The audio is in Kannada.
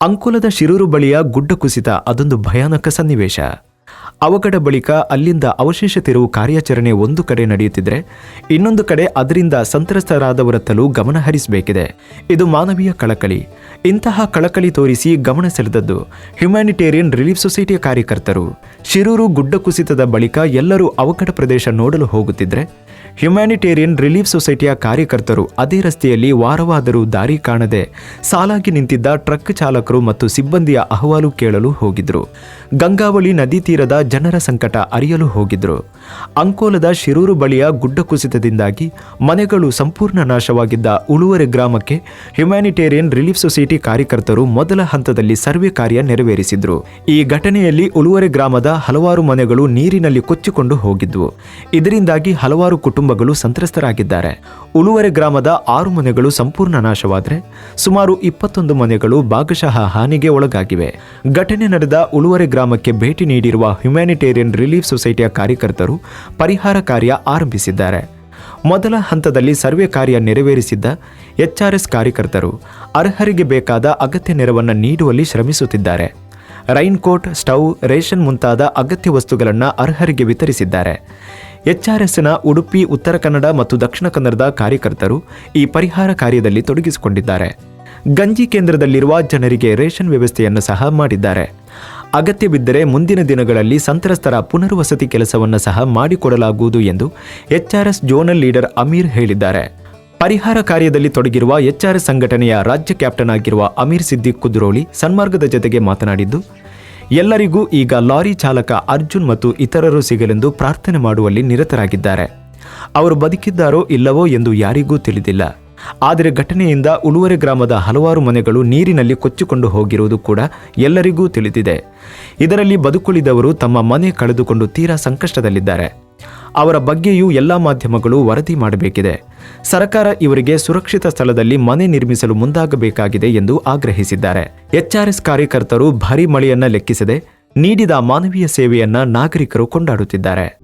ಅಂಕೋಲದ ಶಿರೂರು ಬಳಿಯ ಗುಡ್ಡ ಕುಸಿತ ಅದೊಂದು ಭಯಾನಕ ಸನ್ನಿವೇಶ. ಅವಘಡ ಬಳಿಕ ಅಲ್ಲಿಂದ ಅವಶೇಷ ತಿರುವು ಕಾರ್ಯಾಚರಣೆ ಒಂದು ಕಡೆ ನಡೆಯುತ್ತಿದ್ದರೆ ಇನ್ನೊಂದು ಕಡೆ ಅದರಿಂದ ಸಂತ್ರಸ್ತರಾದವರತ್ತಲೂ ಗಮನ ಹರಿಸಬೇಕಿದೆ. ಇದು ಮಾನವೀಯ ಕಳಕಳಿ. ಇಂತಹ ಕಳಕಳಿ ತೋರಿಸಿ ಗಮನ ಸೆಳೆದದ್ದು ಹ್ಯುಮ್ಯಾನಿಟೇರಿಯನ್ ರಿಲೀಫ್ ಸೊಸೈಟಿಯ ಕಾರ್ಯಕರ್ತರು. ಶಿರೂರು ಗುಡ್ಡ ಕುಸಿತದ ಬಳಿಕ ಎಲ್ಲರೂ ಅವಘಡ ಪ್ರದೇಶ ನೋಡಲು ಹೋಗುತ್ತಿದ್ರೆ ಹ್ಯುಮ್ಯಾನಿಟೇರಿಯನ್ ರಿಲೀಫ್ ಸೊಸೈಟಿಯ ಕಾರ್ಯಕರ್ತರು ಅದೇ ರಸ್ತೆಯಲ್ಲಿ ವಾರವಾದರೂ ದಾರಿ ಕಾಣದೆ ಸಾಲಾಗಿ ನಿಂತಿದ್ದ ಟ್ರಕ್ ಚಾಲಕರು ಮತ್ತು ಸಿಬ್ಬಂದಿಯ ಅಹವಾಲು ಕೇಳಲು ಹೋಗಿದ್ರು. ಗಂಗಾವಳಿ ನದಿ ತೀರದ ಜನರ ಸಂಕಟ ಅರಿಯಲು ಹೋಗಿದ್ರು. ಅಂಕೋಲದ ಶಿರೂರು ಬಳಿಯ ಗುಡ್ಡ ಕುಸಿತದಿಂದಾಗಿ ಮನೆಗಳು ಸಂಪೂರ್ಣ ನಾಶವಾಗಿದ್ದ ಉಳುವರೆ ಗ್ರಾಮಕ್ಕೆ ಹ್ಯುಮ್ಯಾನಿಟೇರಿಯನ್ ರಿಲೀಫ್ ಸೊಸೈಟಿ ಕಾರ್ಯಕರ್ತರು ಮೊದಲ ಹಂತದಲ್ಲಿ ಸರ್ವೆ ಕಾರ್ಯ ನೆರವೇರಿಸಿದ್ರು. ಈ ಘಟನೆಯಲ್ಲಿ ಉಳುವರೆ ಗ್ರಾಮದ ಹಲವಾರು ಮನೆಗಳು ನೀರಿನಲ್ಲಿ ಕೊಚ್ಚಿಕೊಂಡು ಹೋಗಿದ್ವು. ಇದರಿಂದಾಗಿ ಹಲವಾರು ಕುಟುಂಬಗಳು ಸಂತ್ರಸ್ತರಾಗಿದ್ದಾರೆ. ಉಳುವರೆ ಗ್ರಾಮದ ಆರು ಮನೆಗಳು ಸಂಪೂರ್ಣ ನಾಶವಾದರೆ ಸುಮಾರು ಇಪ್ಪತ್ತೊಂದು ಮನೆಗಳು ಭಾಗಶಃ ಹಾನಿಗೆ ಒಳಗಾಗಿವೆ. ಘಟನೆ ನಡೆದ ಉಳುವರೆ ಗ್ರಾಮಕ್ಕೆ ಭೇಟಿ ನೀಡಿರುವ ಹ್ಯುಮ್ಯಾನಿಟೇರಿಯನ್ ರಿಲೀಫ್ ಸೊಸೈಟಿಯ ಕಾರ್ಯಕರ್ತರು ಪರಿಹಾರ ಕಾರ್ಯ ಆರಂಭಿಸಿದ್ದಾರೆ. ಮೊದಲ ಹಂತದಲ್ಲಿ ಸರ್ವೆ ಕಾರ್ಯ ನೆರವೇರಿಸಿದ್ದ ಎಚ್ಆರ್ಎಸ್ ಕಾರ್ಯಕರ್ತರು ಅರ್ಹರಿಗೆ ಬೇಕಾದ ಅಗತ್ಯ ನೆರವನ್ನು ನೀಡುವಲ್ಲಿ ಶ್ರಮಿಸುತ್ತಿದ್ದಾರೆ. ರೈನ್ಕೋಟ್, ಸ್ಟವ್, ರೇಷನ್ ಮುಂತಾದ ಅಗತ್ಯ ವಸ್ತುಗಳನ್ನು ಅರ್ಹರಿಗೆ ವಿತರಿಸಿದ್ದಾರೆ. ಎಚ್ಆರ್ಎಸ್ನ ಉಡುಪಿ, ಉತ್ತರ ಕನ್ನಡ ಮತ್ತು ದಕ್ಷಿಣ ಕನ್ನಡದ ಕಾರ್ಯಕರ್ತರು ಈ ಪರಿಹಾರ ಕಾರ್ಯದಲ್ಲಿ ತೊಡಗಿಸಿಕೊಂಡಿದ್ದಾರೆ. ಗಂಜಿ ಕೇಂದ್ರದಲ್ಲಿರುವ ಜನರಿಗೆ ರೇಷನ್ ವ್ಯವಸ್ಥೆಯನ್ನು ಸಹ ಮಾಡಿದ್ದಾರೆ. ಅಗತ್ಯ ಬಿದ್ದರೆ ಮುಂದಿನ ದಿನಗಳಲ್ಲಿ ಸಂತ್ರಸ್ತರ ಪುನರ್ವಸತಿ ಕೆಲಸವನ್ನು ಸಹ ಮಾಡಿಕೊಡಲಾಗುವುದು ಎಂದು ಎಚ್ಆರ್ಎಸ್ ಜೋನಲ್ ಲೀಡರ್ ಅಮೀರ್ ಹೇಳಿದ್ದಾರೆ. ಪರಿಹಾರ ಕಾರ್ಯದಲ್ಲಿ ತೊಡಗಿರುವ ಎಚ್ಆರ್ಎಸ್ ಸಂಘಟನೆಯ ರಾಜ್ಯ ಕ್ಯಾಪ್ಟನ್ ಆಗಿರುವ ಅಮೀರ್ ಸಿದ್ದಿಕ್ ಕುದ್ರೋಳಿ ಸನ್ಮಾರ್ಗದ ಜೊತೆಗೆ ಮಾತನಾಡಿದ್ದು ಎಲ್ಲರಿಗೂ ಈಗ ಲಾರಿ ಚಾಲಕ ಅರ್ಜುನ್ ಮತ್ತು ಇತರರು ಸಿಗಲೆಂದು ಪ್ರಾರ್ಥನೆ ಮಾಡುವಲ್ಲಿ ನಿರತರಾಗಿದ್ದಾರೆ. ಅವರು ಬದುಕಿದ್ದಾರೋ ಇಲ್ಲವೋ ಎಂದು ಯಾರಿಗೂ ತಿಳಿದಿಲ್ಲ. ಆದರೆ ಘಟನೆಯಿಂದ ಉಳುವರೆ ಗ್ರಾಮದ ಹಲವಾರು ಮನೆಗಳು ನೀರಿನಲ್ಲಿ ಕೊಚ್ಚಿಕೊಂಡು ಹೋಗಿರುವುದು ಕೂಡ ಎಲ್ಲರಿಗೂ ತಿಳಿದಿದೆ. ಇದರಲ್ಲಿ ಬದುಕುಳಿದವರು ತಮ್ಮ ಮನೆ ಕಳೆದುಕೊಂಡು ತೀರಾ ಸಂಕಷ್ಟದಲ್ಲಿದ್ದಾರೆ. ಅವರ ಬಗ್ಗೆಯೂ ಎಲ್ಲ ಮಾಧ್ಯಮಗಳು ವರದಿ ಮಾಡಬೇಕಿದೆ. ಸರ್ಕಾರ ಇವರಿಗೆ ಸುರಕ್ಷಿತ ಸ್ಥಳದಲ್ಲಿ ಮನೆ ನಿರ್ಮಿಸಲು ಮುಂದಾಗಬೇಕಾಗಿದೆ ಎಂದು ಆಗ್ರಹಿಸಿದ್ದಾರೆ. ಎಚ್ಆರ್ಎಸ್ ಕಾರ್ಯಕರ್ತರು ಭಾರೀ ಮಳೆಯನ್ನ ಲೆಕ್ಕಿಸದೆ ನೀಡಿದ ಮಾನವೀಯ ಸೇವೆಯನ್ನ ನಾಗರಿಕರು ಕೊಂಡಾಡುತ್ತಿದ್ದಾರೆ.